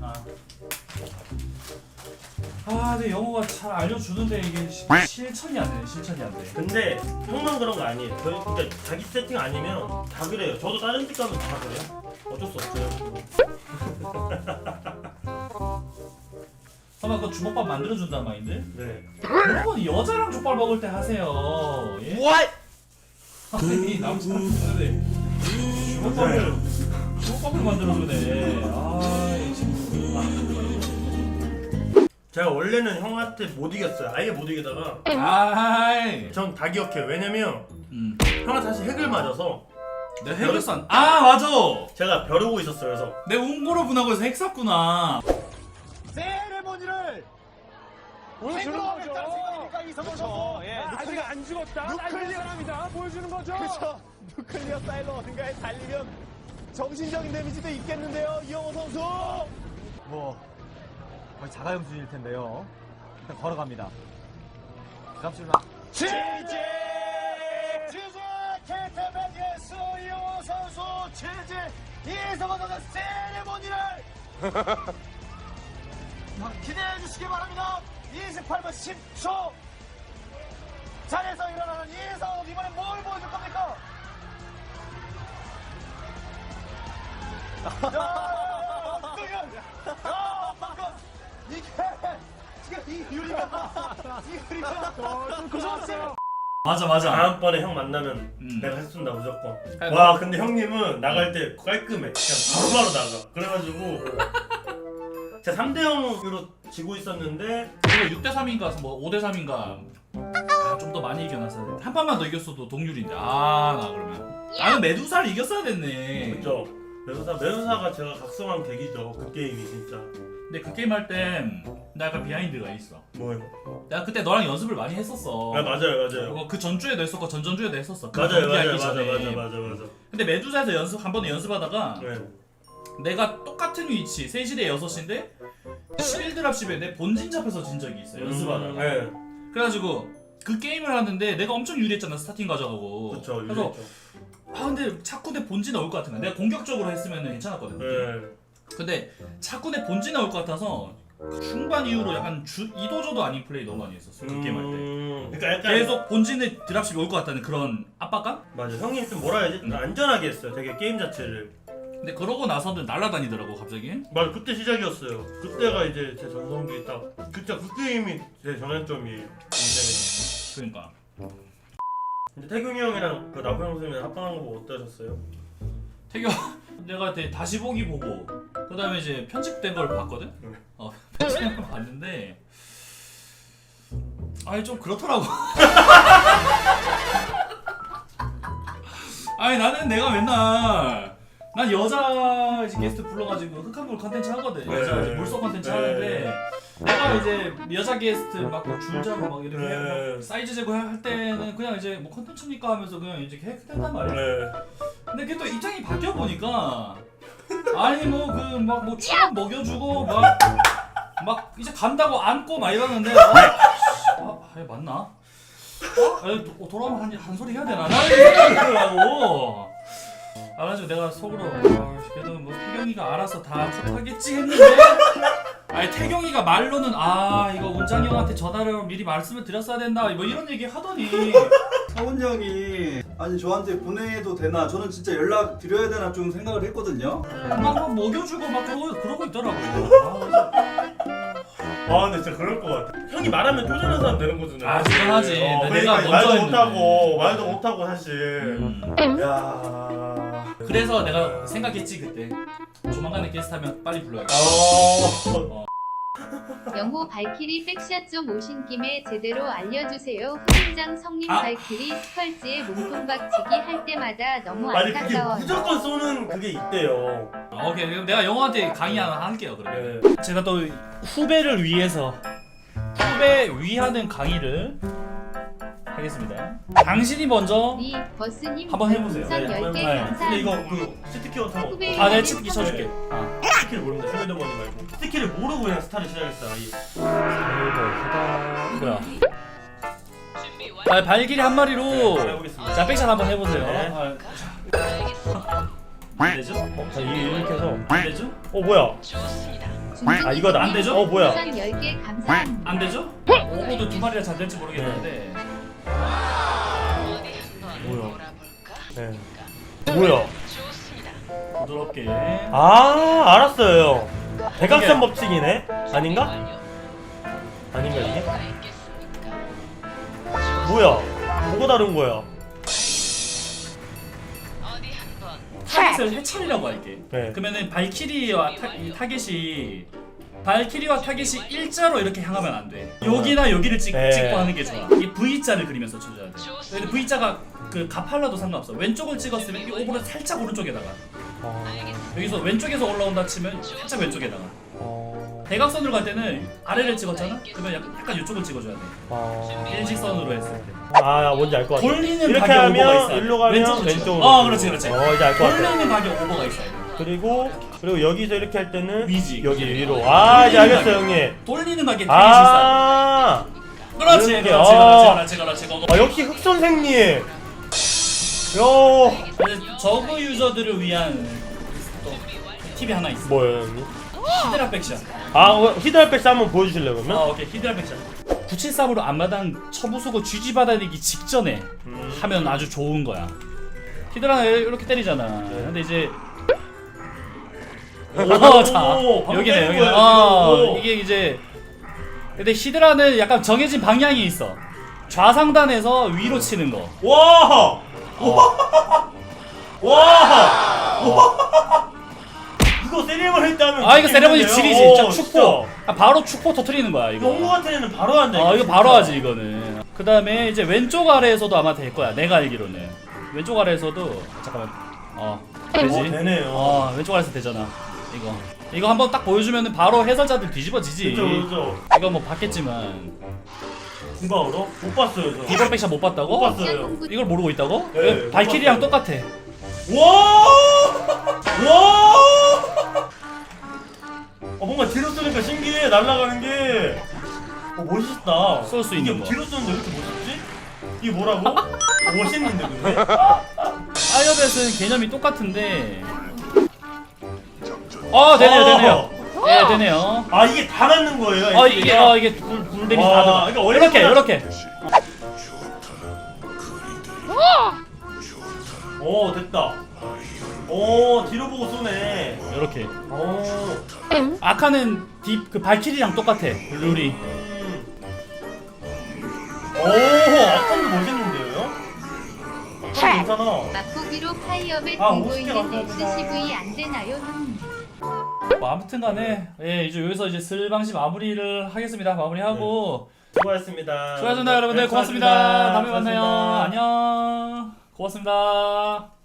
아. 아, 근데 영어가 잘 알려주는데 이게 시- 실천이 안 돼. 실천이 안 돼. 근데 형만 그런 거 아니에요. 저희 그러니까 자기 세팅 아니면 다 그래요. 저도 다른 집 가면 다 그래요. 어쩔 수 없어요. 설마 그 주먹밥 만들어준단 마인드? 네. 그런 건 여자랑 족발 먹을 때 하세요. 예? What? 아니 남자한테 주먹밥을 주먹밥을 만들어주네. 아, 제가 원래는 형한테 못 이겼어요. 아예 못 이기다가 아이. 전 다 기억해요. 왜냐면 음. 형한테 사실 핵을 맞아서 내가 핵을산. 아 맞아. 제가 벼르고 있었어요. 그래서 내 웅고로 분하고에서 핵 샀구나. 세레모니를 보여주는 거죠. 생각이니까 이성훈 선수. 예, 아직 안 죽었다. 누클리어 사람이다. 보여주는 거죠. 그렇죠. 누클리어 사일로 어딘가에 달리면 정신적인 데미지도 있겠는데요. 이영호 선수. 뭐 거의 자가용 수준일 텐데요. 일단 걸어갑니다. 지지. 지지. 케테벤 예수 이영호 선수. 지지. 이성훈 선수 세레모니를 기대해 주시기 바랍니다. 28분 10초. 자리에서 일어나는 이성훈 이번엔 뭘 보여줄 겁니까? 야. 야, 방금 이게 지금 이 유리가 이 유리가 뚫고 좋았어요. 맞아 맞아. 다음번에 형 만나면 음. 내가 해준다 무조건. 아니, 와 근데 형님은 나갈 때 깔끔해. 그냥 바로바로 나가. 그래가지고 제가 3대 0으로 지고 있었는데 이거 6대 3인가 뭐 5대 3인가 아, 좀 더 많이 이겨놨어야 돼. 한 판만 더 이겼어도 동률인데. 아, 나 그러면. 나는 메두사를 이겼어야 됐네. 그죠. 매우사 매우사가 제가 각성한 계기죠. 그 게임이 진짜. 근데 그 게임 할 땐 나 약간 비하인드가 있어. 뭐요? 내가 그때 너랑 연습을 많이 했었어. 아 맞아요 맞아요. 그거 그 전주에도 했었고 전 전주에도 했었어. 그 맞아요 경기하기 맞아요 맞아 전에. 맞아 맞아 맞아. 근데 메두사에서 연습 한 번에 연습하다가 네. 내가 똑같은 위치 3시대 6시인데 11드랍십에 내 본진 잡혀서 진 적이 있어 연습하다가 네. 그래가지고 그 게임을 하는데 내가 엄청 유리했잖아 스타팅 가져가고 그쵸 그래서. 아 근데 자꾸 내 본진 나올 것 같은 거야 내가 공격적으로 했으면 괜찮았거든 네. 근데 자꾸 내 본진 나올 것 같아서 그 중반 이후로 약간 주, 이도저도 아닌 플레이 너무 많이 했었어 그 게임 할때 음, 그러니까 약간 계속 본진에 드랍십이 올 것 같다는 그런 압박감? 맞아 형님 좀 뭐라 해야지 음. 안전하게 했어요. 되게 게임 자체를. 근데 그러고 나서는 날아다니더라고 갑자기 맞아 그때 시작이었어요. 그때가 이제 제 전성기 딱 그때 그 게임이 제 전환점이에요. 그러니까 근데 태균이 형이랑 그 나부 형수님 합방한 거 보고 어떠셨어요? 태교 내가 다시 보기 보고 그 다음에 이제 편집된 걸 봤거든? 네. 어 편집된 걸 봤는데 아니 좀 그렇더라고 아니 나는 내가 맨날 난 여자 이제 게스트 불러가지고 흑한물 컨텐츠 하거든 여자 네. 이제 물속 컨텐츠 네. 하는데 내가 이제 여자 게스트 막뭐 줄자로 막 이렇게 네. 막 사이즈 제고 할 때는 그냥 이제 뭐 컨텐츠니까 하면서 그냥 이제 했단 말이야 네. 근데 그게 또 입장이 바뀌어 보니까 아니 뭐 그 막 뭐 추억 먹여주고 막 막 이제 간다고 안고 막 이러는데 아, 씨, 아, 아 맞나? 어? 아니, 도, 돌아오면 한, 한 소리 해야 되나? 나는 생각이 들더라고. 아, 그래가지고 내가 속으로 아, 그래도 뭐 태경이가 알아서 다 컷하겠지 했는데 아니 태경이가 말로는 아 이거 원장이 형한테 전화를 미리 말씀을 드렸어야 된다 뭐 이런 얘기 하더니 사원 형이 아니 저한테 보내도 되나 저는 진짜 연락 드려야 되나 좀 생각을 했거든요. 막, 막 먹여주고 막 그러고, 그러고 있더라고요. 아, 근데 진짜 그럴 것 같아. 형이 말하면 쪼잔한 사람 되는 거잖아. 아, 쪼잔하지. 어, 내가 그러니까 먼저 말도 했는데. 못하고 말도 못하고 사실. 음. 야. 그래서 내가 생각했지 그때 조만간에 게스트 하면 빨리 불러야겠다. 어. 영호 발키리 백샷 좀 오신 김에 제대로 알려주세요. 후임장 성님 아. 발키리 스컬지에 몸통 박치기 할 때마다 너무 아니 그게 안타까워요. 무조건 쏘는 그게 있대요. 아, 오케이 그럼 내가 영호한테 강의 하나 할게요 그러면. 네. 제가 또 후배를 위해서 후배 위하는 강의를 하겠습니다. 당신이 먼저 리 버스님 한번 해보세요. 네, 10개 네. 근데 이거 감사합니다. 그 스티키 같은 거. 후배 아 내가 치트키 쳐줄게. 아. 스티키를 모릅니다. 쇼미더머니 말고. 스티키를 모르고 그냥 스타를 시작했어요. 아예. 뭐야? 아 발길이 한 마리로 네, 해보겠습니다. 자 백샷 한번 해보세요. 네. 아, 되죠? 자 이- 이렇게 해서. 되죠? 어 뭐야? 아, 이거다. 안 되죠? 어, 뭐야? 10개 감사합니다. 안 되죠? 오버도 두 마리라 잘 될지 모르겠는데 네. 뭐야? 부드럽게 아 알았어요. 대각선 법칙이네. 아닌가? 아닌가 이게? 뭐야? 뭐가 다른 거야? 타겟을 해치려고 할게. 네. 그러면은 발키리와 타, 이 타겟이 발키리와 타겟이 일자로 이렇게 향하면 안 돼. 여기나 여기를 찍, 네. 찍고 하는 게 좋아. 이게 V자를 그리면서 쳐줘야 돼. 근데 V자가 그 가팔라도 상관없어. 왼쪽을 찍었으면 이 오버를 살짝 오른쪽에다가 어... 여기서 왼쪽에서 올라온다 치면 살짝 왼쪽에다가 어... 대각선으로 갈 때는 아래를 찍었잖아? 그러면 약간, 약간 이쪽을 찍어줘야 돼. 어... 일직선으로 했을 때. 아 뭔지 알 것 같아. 돌리는 이렇게 가게 오버가 하면 있어야 돼. 일로 가면 왼쪽으로 왼쪽으로. 찍어. 어, 그렇지, 그렇지. 어 이제 알 것 같아. 돌리는 가게 오버가 있어야 돼. 그리고 그리고 여기서 이렇게 할 때는 위지. 여기 위로. 아 이제 돌리는 알겠어 가게. 형님. 돌리는 있어야 아. 돼. 그렇지, 이렇게. 그렇지, 아. 그렇지, 그렇지, 그렇지. 아 역시 흑 선생님. 요 근데 저그 유저들을 위한 또 팁이 하나 있어. 뭐예요 형님? 히드라 백샷. 아 어, 히드라 백스 한번 보여주실래요 아, 그러면? 오케이. 히드라 백샷. 973으로 앞마당 쳐부수고 쥐지 받아내기 직전에 음. 하면 아주 좋은 거야. 히드라 이렇게 때리잖아. 근데 이제 오, 자, 오, 방금 여기네, 때린 여기. 거야, 어, 지금. 오. 이게 이제 근데 히드라는 약간 정해진 방향이 있어. 좌상단에서 위로 치는 거. 와! 어. 와! 이거 세리머니 했다면 아 이거 세레머니 질이지. 진짜 어, 축포. 아, 바로 축포 터트리는 거야. 이거. 농구 같은 애는 바로 한다. 아 이거. 바로 하지 이거는. 그 다음에 이제 왼쪽 아래에서도 아마 될 거야. 내가 알기로는 왼쪽 아래에서도 잠깐만. 어 되지. 어, 되네요. 어 왼쪽 아래에서 되잖아. 이거 이거 한번 딱 보여주면은 바로 해설자들 뒤집어지지. 그죠 그죠. 이거 뭐 봤겠지만 중간으로 못 봤어요 저. 이걸 백샷 못 봤다고? 못 봤어요. 이걸 모르고 있다고? 네, 왜 발키리랑 못 똑같아. 와! 와! 어 뭔가 뒤로 쏘니까 신기해 날아가는 게. 어 멋있다. 쏠수 있는 이게 거. 뒤로 쏘는데 왜 이렇게 멋있지? 이게 뭐라고? 어, 멋있는데 근데? 파이어벳은 개념이 똑같은데. 어 되네요 되네요. 네 되네요. 아 이게 다 맞는 거예요? 어 이게 어 이게 불, 불 데미지 와, 다 들어. 그러니까 원래 이렇게 이렇게. 오 됐다. 오 뒤로 보고 쏘네. 이렇게. 오. 아카는 딥그 발키리랑 똑같아. 룰이. 음. 오 아까도 멋있는데요? 괜찮아. 맛보기로 파이어벳 아, 들고 50개 있는. XCV 안 되나요, 형님? 뭐 아무튼 간에 예 이제 여기서 이제 슬방시 마무리를 하겠습니다. 마무리하고 수고하셨습니다. 수고하셨습니다 여러분들 네, 고맙습니다. 다음에 만나요. 안녕. 고맙습니다.